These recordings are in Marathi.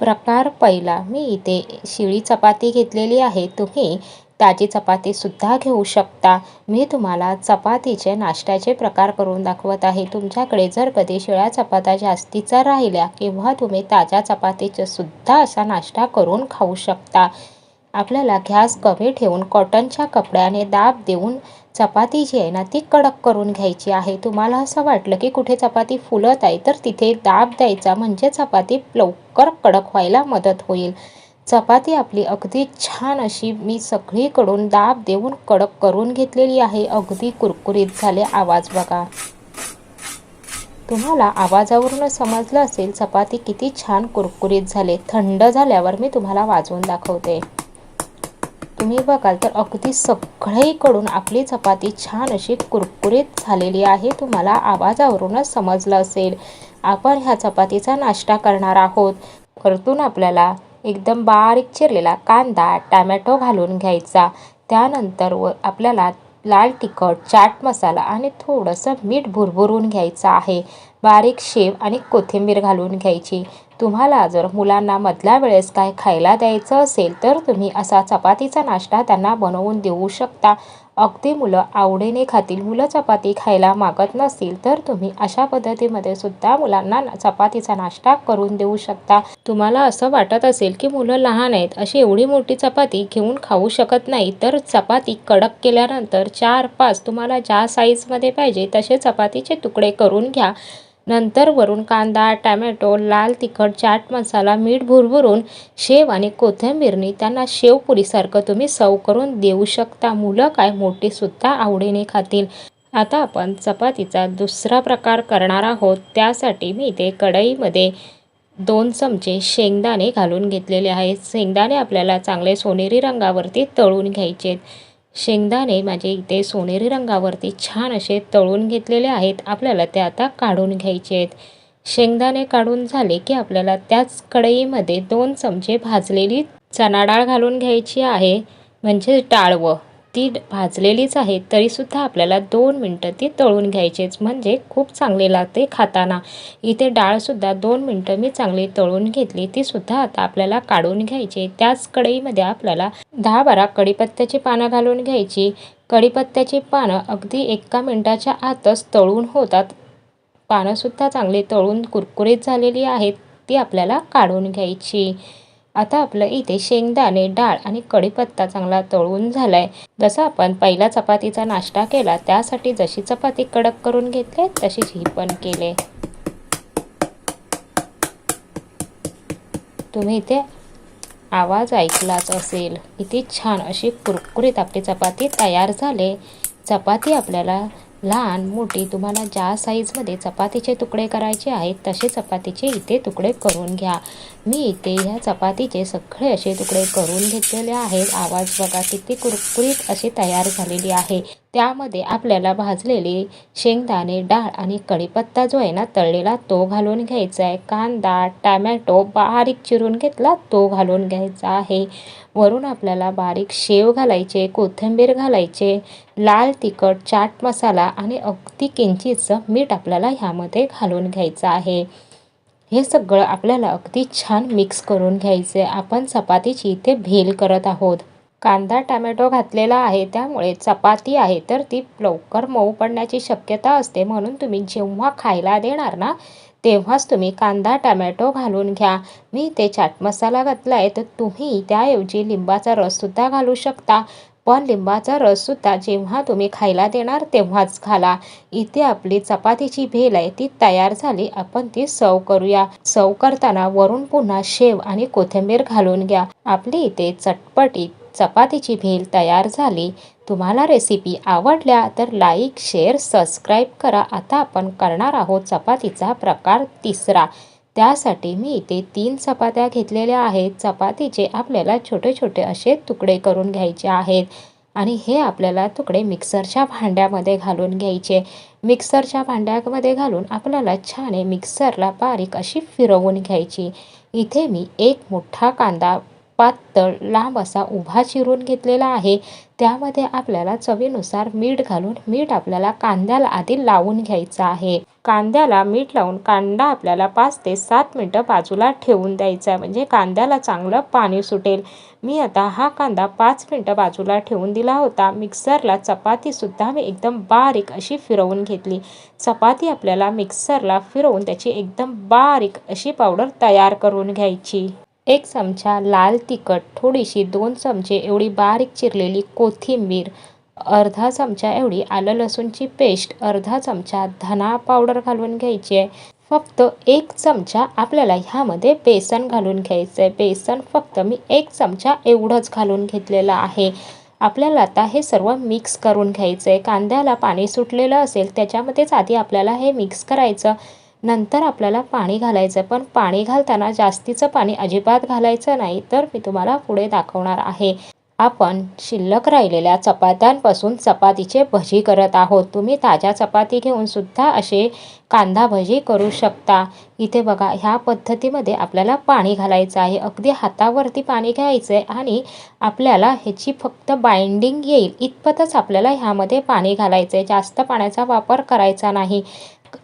प्रकार पहिला. मी इथे शिळी चपाती घेतलेली आहे. तुम्ही ताजी चपातीसुद्धा घेऊ शकता. मी तुम्हाला चपातीचे नाश्त्याचे प्रकार करून दाखवत आहे. तुमच्याकडे जर कधी शिळ्या चपात्या जास्तीचा राहिल्या किंवा तुम्ही ताज्या चपातीचे सुद्धा असा नाश्ता करून खाऊ शकता. आपल्याला गॅस कमी ठेवून कॉटनच्या कपड्याने दाब देऊन चपाती जी आहे ना ती कडक करून घ्यायची आहे. तुम्हाला असं वाटलं की कुठे चपाती फुलत आहे तर तिथे दाब द्यायचा म्हणजे चपाती लवकर कडक व्हायला मदत होईल. चपाती आपली अगदी छान अशी मी सगळीकडून दाब देऊन कडक करून घेतलेली आहे. अगदी कुरकुरीत झाले आवाज बघा. तुम्हाला आवाजावरून समजलं असेल चपाती किती छान कुरकुरीत झाले. थंड झाल्यावर मी तुम्हाला वाजवून दाखवते. तुम्ही बघाल तर अगदी सगळीकडून आपली चपाती छान अशी कुरकुरीत झालेली आहे. तुम्हाला आवाजावरूनच समजलं असेल. आपण ह्या चपातीचा नाश्ता करणार आहोत. परतून आपल्याला एकदम बारीक चिरलेला कांदा टॅमॅटो घालून घ्यायचा. त्यानंतर व आपल्याला लाल तिखट चाट मसाला आणि थोडंसं मीठ भुरभुरून घ्यायचं आहे. बारीक शेव आणि कोथिंबीर घालून घ्यायची. तुम्हाला जर मुलांना मधल्या वेळेस काय खायला द्यायचं असेल तर तुम्ही असा चपातीचा नाश्ता त्यांना बनवून देऊ शकता. अगदी मुलं आवडीने खातील. मुलं चपाती खायला मागत नसतील तर तुम्ही अशा पद्धतीमध्ये सुद्धा मुलांना चपातीचा नाश्ता करून देऊ शकता. तुम्हाला असं वाटत असेल की मुलं लहान आहेत अशी एवढी मोठी चपाती घेऊन खाऊ शकत नाही तर चपाती कडक केल्यानंतर चार पाच तुम्हाला ज्या साईजमध्ये पाहिजे तसे चपातीचे तुकडे करून घ्या. नंतर वरून कांदा टॅमॅटो लाल तिखट चाट मसाला मीठ भुरभुरून शेव आणि कोथिंबीरनी त्यांना शेवपुरीसारखं तुम्ही सव करून देऊ शकता. मुलं काय मोठीसुद्धा आवडीने खातील. आता आपण चपातीचा दुसरा प्रकार करणार आहोत. त्यासाठी मी इथे कढईमध्ये दोन चमचे शेंगदाणे घालून घेतलेले आहेत. शेंगदाणे आपल्याला चांगले सोनेरी रंगावरती तळून घ्यायचे शेंगदाणे माझे इथे सोनेरी रंगावरती छान असे तळून घेतलेले आहेत. आपल्याला ते आता काढून घ्यायचे आहेत. शेंगदाणे काढून झाले की आपल्याला त्याच कढईमध्ये दोन चमचे भाजलेली चणा डाळ घालून घ्यायची आहे. म्हणजे टाळवं ती भाजलेलीच आहे तरीसुद्धा आपल्याला दोन मिनटं ती तळून घ्यायचीच. म्हणजे खूप चांगले लागते खाताना. इथे डाळसुद्धा दोन मिनटं मी चांगली तळून घेतली तीसुद्धा आता आपल्याला काढून घ्यायची. त्याच कढईमध्ये आपल्याला दहा बारा कढीपत्त्याची पानं घालून घ्यायची. कढीपत्त्याची पानं अगदी एका मिनटाच्या आतच तळून होतात. पानंसुद्धा चांगली तळून कुरकुरीत झालेली आहेत ती आपल्याला काढून घ्यायची. आता आपलं इथे शेंगदाणे डाळ आणि कढीपत्ता चांगला तळून झाला आहे जसं आपण पहिला चपातीचा नाश्ता केला त्यासाठी जशी चपाती कडक करून घेतले तशीच ही पण केले. तुम्ही इथे आवाज ऐकलाच असेल. किती छान अशी कुरकुरीत आपली चपाती तयार झाले. चपाती आपल्याला लहान मोठी तुम्हाला ज्या साईजमध्ये चपातीचे तुकडे करायचे आहेत तसे चपातीचे इथे तुकडे करून घ्या. मी इथे ह्या चपातीचे सगळे असे तुकडे करून घेतलेले आहेत. आवाज बघा किती कुरकुरीत अशी तयार झालेली आहे. त्यामध्ये आपल्याला भाजलेले शेंगदाणे डाळ आणि कढीपत्ता जो आहे ना तळलेला तो घालून घ्यायचा आहे. कांदा टॅमॅटो बारीक चिरून घेतला तो घालून घ्यायचा आहे. वरून आपल्याला बारीक शेव घालायचे कोथिंबीर घालायचे लाल तिखट चाट मसाला आणि अगदी किंचितचं मीठ आपल्याला ह्यामध्ये घालून घ्यायचं आहे. हे सगळं आपल्याला अगदी छान मिक्स करून घ्यायचे आपण चपातीची इथे भेल करत आहोत. कांदा टॅमॅटो घातलेला आहे त्यामुळे चपाती आहे तर ती लवकर मऊ पडण्याची शक्यता असते म्हणून तुम्ही जेव्हा खायला देणार ना तेव्हाच तुम्ही कांदा टॅमॅटो घालून घ्या. मी ते चाट मसाला घातला आहे तर तुम्ही त्याऐवजी लिंबाचा रससुद्धा घालू शकता. पण लिंबाचा रससुद्धा जेव्हा तुम्ही खायला देणार तेव्हाच घाला. इथे आपली चपातीची भेल आहे ती तयार झाली. आपण ती सर्व करूया. सर्व करताना वरून पुन्हा शेव आणि कोथिंबीर घालून घ्या. आपली इथे चटपटीत चपातीची भेल तयार झाली. तुम्हाला रेसिपी आवडल्या तर लाईक शेअर सबस्क्राईब करा. आता आपण करणार आहोत चपातीचा प्रकार तिसरा. त्यासाठी मी इथे तीन चपात्या घेतलेल्या आहेत. चपातीचे आपल्याला छोटे छोटे असे तुकडे करून घ्यायचे आहेत. आणि हे आपल्याला तुकडे मिक्सरच्या भांड्यामध्ये घालून घ्यायचे. मिक्सरच्या भांड्यामध्ये घालून आपल्याला छान मिक्सरला बारीक अशी फिरवून घ्यायची. इथे मी एक मोठा कांदा पातळ लांब असा उभा चिरून घेतलेला आहे. त्यामध्ये आपल्याला चवीनुसार मीठ घालून मीठ आपल्याला कांद्याला आधी लावून घ्यायचं आहे. कांद्याला मीठ लावून कांदा आपल्याला पाच ते सात मिनटं बाजूला ठेवून द्यायचा आहे. म्हणजे कांद्याला चांगलं पाणी सुटेल. मी आता हा कांदा पाच मिनटं बाजूला ठेवून दिला होता. मिक्सरला चपातीसुद्धा मी एकदम बारीक अशी फिरवून घेतली. चपाती आपल्याला मिक्सरला फिरवून त्याची एकदम बारीक अशी पावडर तयार करून घ्यायची. एक चमचा लाल तिखट थोडीशी दोन चमचे एवढी बारीक चिरलेली कोथिंबीर अर्धा चमचा एवढी आलं लसूणची पेस्ट अर्धा चमचा धना पावडर घालून घ्यायची. आहे फक्त एक चमचा आपल्याला ह्यामध्ये बेसन घालून घ्यायचं आहे बेसन फक्त मी एक चमचा एवढंच घालून घेतलेलं आहे. आपल्याला आता हे सर्व मिक्स करून घ्यायचं आहे कांद्याला पाणी सुटलेलं असेल त्याच्यामध्येच आधी आपल्याला हे मिक्स करायचं. नंतर आपल्याला पाणी घालायचं पण पाणी घालताना जास्तीचं पाणी अजिबात घालायचं नाही तर मी तुम्हाला पुढे दाखवणार आहे. आपण शिल्लक राहिलेल्या चपात्यांपासून चपातीचे भजी करत आहोत. तुम्ही ताज्या चपाती घेऊन सुद्धा असे कांदा भजी करू शकता. इथे बघा ह्या पद्धतीमध्ये आपल्याला पाणी घालायचं आहे. अगदी हातावरती पाणी घ्यायचं आहे आणि आपल्याला ह्याची फक्त बाइंडिंग येईल. इतपतच आपल्याला ह्यामध्ये पाणी घालायचं आहे जास्त पाण्याचा वापर करायचा नाही.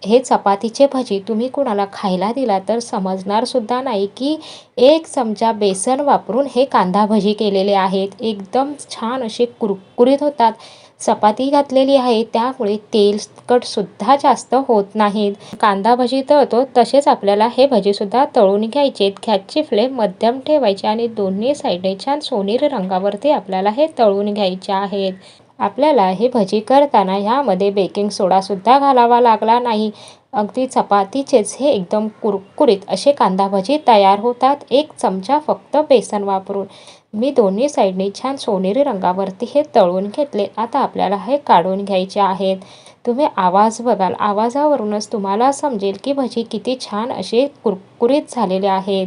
हे चपातीचे भजी तुम्ही कुणाला खायला दिला तर समजणार सुद्धा नाही की एक चमचा बेसन वापरून हे कांदा भजी केलेले आहेत. एकदम छान असे कुरकुरीत होतात. चपाती घातलेली आहे त्यामुळे तेलकटसुद्धा जास्त होत नाहीत. कांदा भजी तळतो तसेच आपल्याला हे भजीसुद्धा तळून घ्यायचे गॅसची फ्लेम मध्यम ठेवायची आणि दोन्ही साईडने छान सोनेरी रंगावरती आपल्याला हे तळून घ्यायचे आहेत. आपल्याला हे भजी करताना ह्यामध्ये बेकिंग सोडासुद्धा घालावा लागला नाही. अगदी चपातीचेच हे एकदम कुरकुरीत असे कांदा भजी तयार होतात. एक चमचा फक्त बेसन वापरून. मी दोन्ही साईडने छान सोनेरी रंगावरती हे तळून घेतले. आता आपल्याला हे काढून घ्यायचे आहेत. तुम्ही आवाज बघाल. आवाजावरूनच तुम्हाला समजेल की भजी किती छान असे कुरकुरीत झालेले आहेत.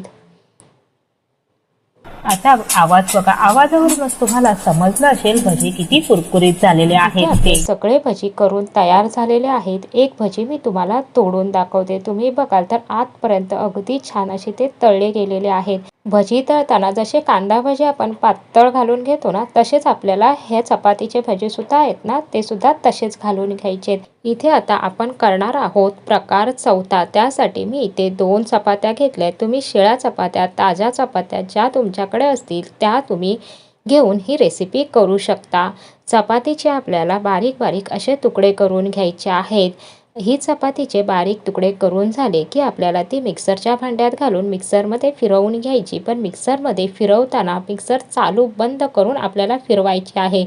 आता आवाज बघा. आवाजावरूनच तुम्हाला समजलं असेल भजी किती कुरकुरीत झालेले आहेत ते. सगळे भजी करून तयार झालेले आहेत. एक भजी मी तुम्हाला तोडून दाखवते. तुम्ही बघाल तर आतपर्यंत अगदी छान असे ते तळले गेलेले आहेत. भजी तळताना जसे कांदा भजी आपण पातळ घालून घेतो ना तसेच आपल्याला हे चपातीचे भजी सुद्धा आहेत ना ते सुद्धा तसेच घालून घ्यायचे. इथे आता आपण करणार आहोत प्रकार चौथा. त्यासाठी मी इथे दोन चपात्या घेतल्या तुम्ही शिळ्या चपात्या ताज्या चपात्या ज्या तुमच्याकडे असतील त्या तुम्ही घेऊन ही रेसिपी करू शकता. चपातीचे आपल्याला बारीक बारीक असे तुकडे करून घ्यायचे आहेत. ही चपातीचे बारीक तुकडे करून झाले की आपल्याला ती मिक्सरच्या भांड्यात घालून मिक्सरमध्ये फिरवून घ्यायची. पण मिक्सरमध्ये फिरवताना मिक्सर चालू बंद करून आपल्याला फिरवायची आहे.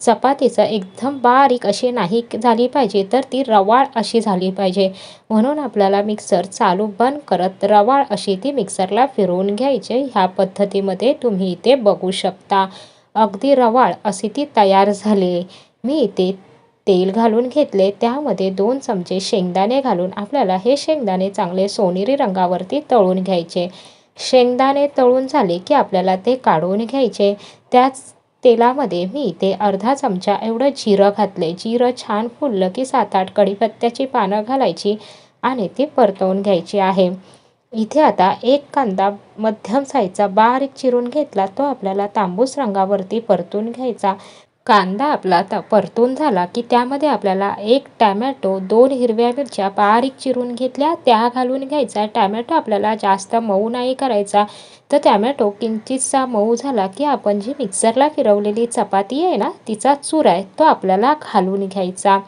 चपातीचं एकदम बारीक अशी नाही झाली पाहिजे तर ती रवाळ अशी झाली पाहिजे. म्हणून आपल्याला मिक्सर चालू बंद करत रवाळ अशी ती मिक्सरला फिरवून घ्यायचे. ह्या पद्धतीमध्ये तुम्ही इथे बघू शकता. अगदी रवाळ अशी ती तयार झाली. मी इथे तेल घालून घेतले. त्यामध्ये दोन चमचे शेंगदाणे घालून आपल्याला हे शेंगदाणे चांगले सोनेरी रंगावरती तळून घ्यायचे. शेंगदाणे तळून झाले की आपल्याला ते काढून घ्यायचे. त्याच तेलामध्ये मी इथे अर्धा चमचा एवढं जिरं घातले. जिरं छान फुललं की सात आठ कढीपत्त्याची पानं घालायची आणि ती परतवून घ्यायची आहे. इथे आता एक कांदा मध्यम साईजचा बारीक चिरून घेतला. तो आपल्याला तांबूस रंगावरती परतून घ्यायचा. कांदा आपला त परतून झाला की त्यामध्ये आपल्याला एक टॅमॅटो दोन हिरव्या मिरच्या बारीक चिरून घेतल्या. त्या घालून घ्यायचा. टॅमॅटो आपल्याला जास्त मऊ नाही करायचा. तर टॅमॅटो किंचितसा मऊ झाला की आपण जी मिक्सरला फिरवलेली चपाती आहे ना तिचा चुरा आहे तो आपल्याला घालून घ्यायचा.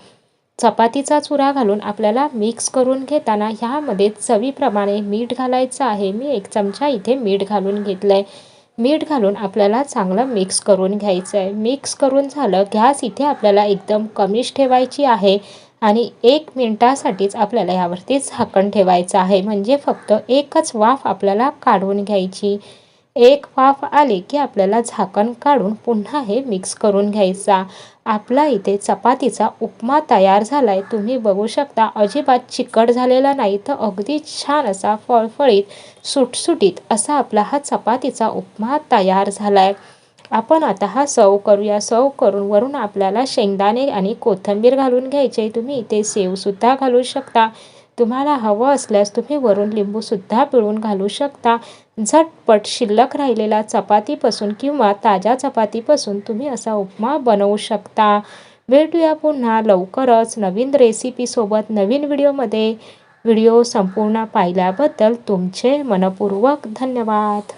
चपातीचा चुरा घालून आपल्याला मिक्स करून घेताना ह्यामध्ये चवीप्रमाणे मीठ घालायचं आहे. मी एक चमचा इथे मीठ घालून घेतलं आहे मीठ घालून आपल्याला चांगलं मिक्स करून घ्यायचं आहे मिक्स करून झालं गॅस इथे आपल्याला एकदम कमीच ठेवायची आहे आणि एक मिनटासाठीच आपल्याला यावरती झाकण ठेवायचं आहे. म्हणजे फक्त एकच वाफ आपल्याला काढून घ्यायची. एक वाफ आली की आपल्याला झाकण काढून पुन्हा हे मिक्स करून घ्यायचा. आपला इथे चपातीचा उपमा तयार झाला आहे तुम्ही बघू शकता अजिबात चिकट झालेला नाही तर अगदी छान असा फळफळीत सुटसुटीत असा आपला हा चपातीचा उपमा तयार झाला आहे आपण आता हा सर्व करूया. सर्व करून वरून आपल्याला शेंगदाणे आणि कोथिंबीर घालून घ्यायचे. तुम्ही इथे सेवसुद्धा घालू शकता. तुम्हाला हवं असल्यास तुम्ही वरून लिंबूसुद्धा पिळून घालू शकता. झटपट शिल्लक राहिलेला चपातीपासून किंवा ताज्या चपातीपासून तुम्ही असा उपमा बनवू शकता. भेटूया पुन्हा लवकरच नवीन रेसिपीसोबत नवीन व्हिडिओमध्ये. व्हिडिओ संपूर्ण पाहिल्याबद्दल तुमचे मनपूर्वक धन्यवाद.